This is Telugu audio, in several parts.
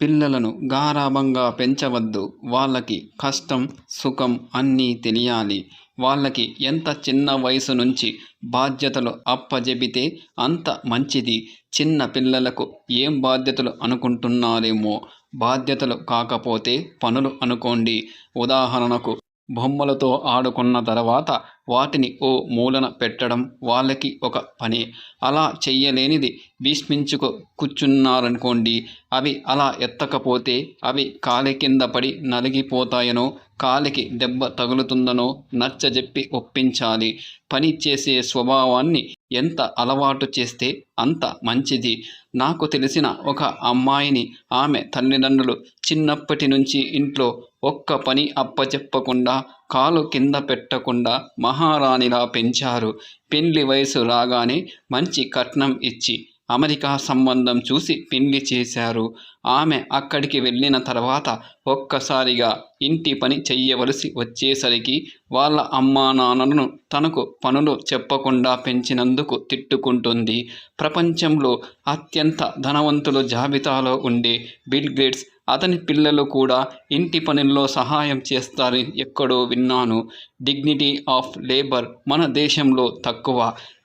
పిల్లలను గారాబంగా పెంచవద్దు. వాళ్ళకి కష్టం సుఖం అన్నీ తెలియాలి. వాళ్ళకి ఎంత చిన్న వయసు నుంచి బాధ్యతలు అప్పజెబితే అంత మంచిది. చిన్న పిల్లలకు ఏం బాధ్యతలు అనుకుంటున్నారేమో. బాధ్యతలు కాకపోతే పనులు అనుకోండి. ఉదాహరణకు బొమ్మలతో ఆడుకున్న తర్వాత వాటిని ఓ మూలన పెట్టడం వాళ్ళకి ఒక పని. అలా చెయ్యలేనిది భీష్మించుకు కూర్చున్నారనుకోండి అవి అలా ఎత్తకపోతే అవి కాలి కింద పడి నలిగిపోతాయనో కాలికి దెబ్బ తగులుతుందనో నచ్చజెప్పి ఒప్పించాలి. పని చేసే స్వభావాన్ని ఎంత అలవాటు చేస్తే అంత మంచిది. నాకు తెలిసిన ఒక అమ్మాయిని ఆమె తల్లిదండ్రులు చిన్నప్పటి నుంచి ఇంట్లో ఒక్క పని అప్పచెప్పకుండా కాలు కింద పెట్టకుండా మహారాణిలా పెంచారు. పెళ్ళి వయసు రాగానే మంచి కట్నం ఇచ్చి అమెరికా సంబంధం చూసి పెళ్ళి చేశారు. ఆమె అక్కడికి వెళ్ళిన తర్వాత ఒక్కసారిగా ఇంటి పని చెయ్యవలసి వచ్చేసరికి వాళ్ళ అమ్మా నాన్నలను తనకు పనులు చెప్పకుండా పెంచినందుకు తిట్టుకుంటుంది. ప్రపంచంలో అత్యంత ధనవంతుల జాబితాలో ఉండే బిల్ గేట్స్ అతని పిల్లలు కూడా ఇంటి పనుల్లో సహాయం చేస్తారని ఎక్కడో విన్నాను. డిగ్నిటీ ఆఫ్ లేబర్ మన దేశంలో తక్కువ.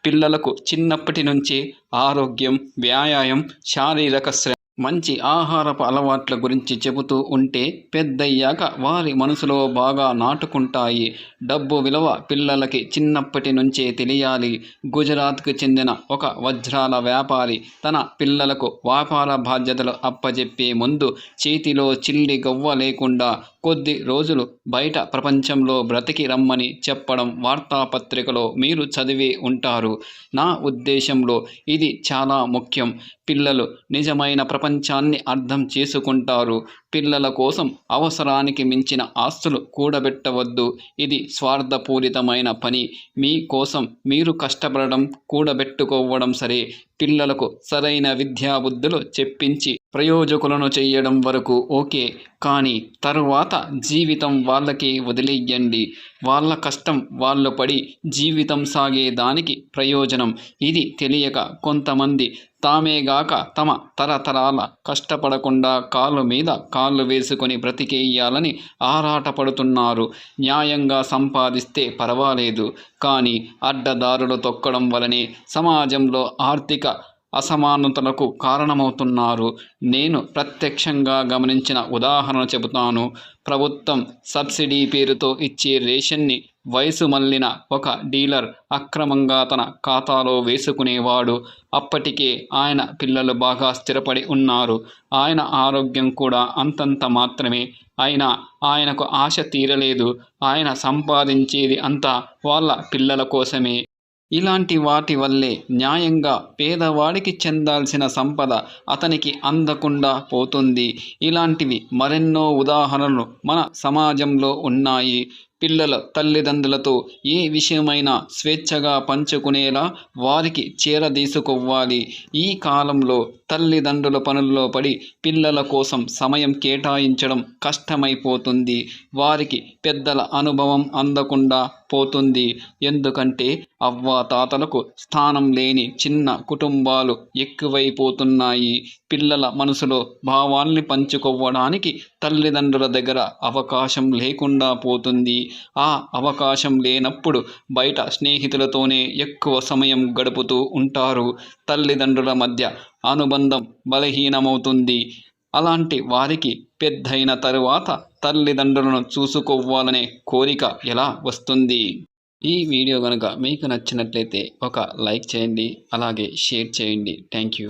పిల్లలకు చిన్నప్పటి నుంచే ఆరోగ్యం వ్యాయామం శారీరక శ్రమ మంచి ఆహారపు అలవాట్ల గురించి చెబుతూ ఉంటే పెద్దయ్యాక వారి మనసులో బాగా నాటుకుంటాయి. డబ్బు విలువ పిల్లలకి చిన్నప్పటి నుంచే తెలియాలి. గుజరాత్కు చెందిన ఒక వజ్రాల వ్యాపారి తన పిల్లలకు వ్యాపార బాధ్యతలు అప్పజెప్పే ముందు చేతిలో చిల్లి గవ్వ లేకుండా కొద్ది రోజులు బయట ప్రపంచంలో బ్రతికి రమ్మని చెప్పడం వార్తాపత్రికలో మీరు చదివి ఉంటారు. నా ఉద్దేశంలో ఇది చాలా ముఖ్యం. పిల్లలు నిజమైన ప్రపంచాన్ని అర్థం చేసుకుంటారు. పిల్లల కోసం అవసరానికి మించిన ఆస్తులు కూడబెట్టవద్దు. ఇది స్వార్థపూరితమైన పని. మీ కోసం మీరు కష్టపడడం కూడబెట్టుకోవడం సరే. పిల్లలకు సరైన విద్యాబుద్ధులు చెప్పించి ప్రయోజకులను చేయడం వరకు ఓకే కానీ తరువాత జీవితం వాళ్ళకి వదిలేయండి. వాళ్ళ కష్టం వాళ్ళు పడి జీవితం సాగేదానికి ప్రయోజనం. ఇది తెలియక కొంతమంది తామేగాక తమ తరతరాల కష్టపడకుండా కాళ్ళ మీద కాళ్ళు వేసుకొని బ్రతికేయాలని ఆరాటపడుతున్నారు. న్యాయంగా సంపాదిస్తే పర్వాలేదు కానీ అడ్డదారులు తొక్కడం వలనే సమాజంలో ఆర్థిక అసమానతలకు కారణమవుతున్నారు. నేను ప్రత్యక్షంగా గమనించిన ఉదాహరణ చెబుతాను. ప్రభుత్వం సబ్సిడీ పేరుతో ఇచ్చే రేషన్ని వయసు మళ్ళిన ఒక డీలర్ అక్రమంగా తన ఖాతాలో వేసుకునేవాడు. అప్పటికే ఆయన పిల్లలు బాగా స్థిరపడి ఉన్నారు. ఆయన ఆరోగ్యం కూడా అంతంత మాత్రమే. అయినా ఆయనకు ఆశ తీరలేదు. ఆయన సంపాదించేది అంతా వాళ్ళ పిల్లల కోసమే. ఇలాంటి వాటి వల్లే న్యాయంగా పేదవాడికి చెందాల్సిన సంపద అతనికి అందకుండా పోతుంది. ఇలాంటివి మరెన్నో ఉదాహరణలు మన సమాజంలో ఉన్నాయి. పిల్లల తల్లిదండ్రులతో ఏ విషయమైనా స్వేచ్ఛగా పంచుకునేలా వారికి చేరదీసుకోవాలి ఈ కాలంలో తల్లిదండ్రుల పనుల్లో పడి పిల్లల కోసం సమయం కేటాయించడం కష్టమైపోతుంది. వారికి పెద్దల అనుభవం అందకుండా పోతుంది. ఎందుకంటే అవ్వా తాతలకు స్థానం లేని చిన్న కుటుంబాలు ఎక్కువైపోతున్నాయి. పిల్లల మనసులో భావాల్ని పంచుకోవడానికి తల్లిదండ్రుల దగ్గర అవకాశం లేకుండా పోతుంది. ఆ అవకాశం లేనప్పుడు బయట స్నేహితులతోనే ఎక్కువ సమయం గడుపుతూ ఉంటారు. తల్లిదండ్రుల మధ్య అనుబంధం బలహీనమవుతుంది. అలాంటి వారికి పెద్దయిన తరువాత తల్లిదండ్రులను చూసుకోవాలనే కోరిక ఎలా వస్తుంది? ఈ వీడియో కనుక మీకు నచ్చినట్లయితే ఒక లైక్ చేయండి అలాగే షేర్ చేయండి. Thank you.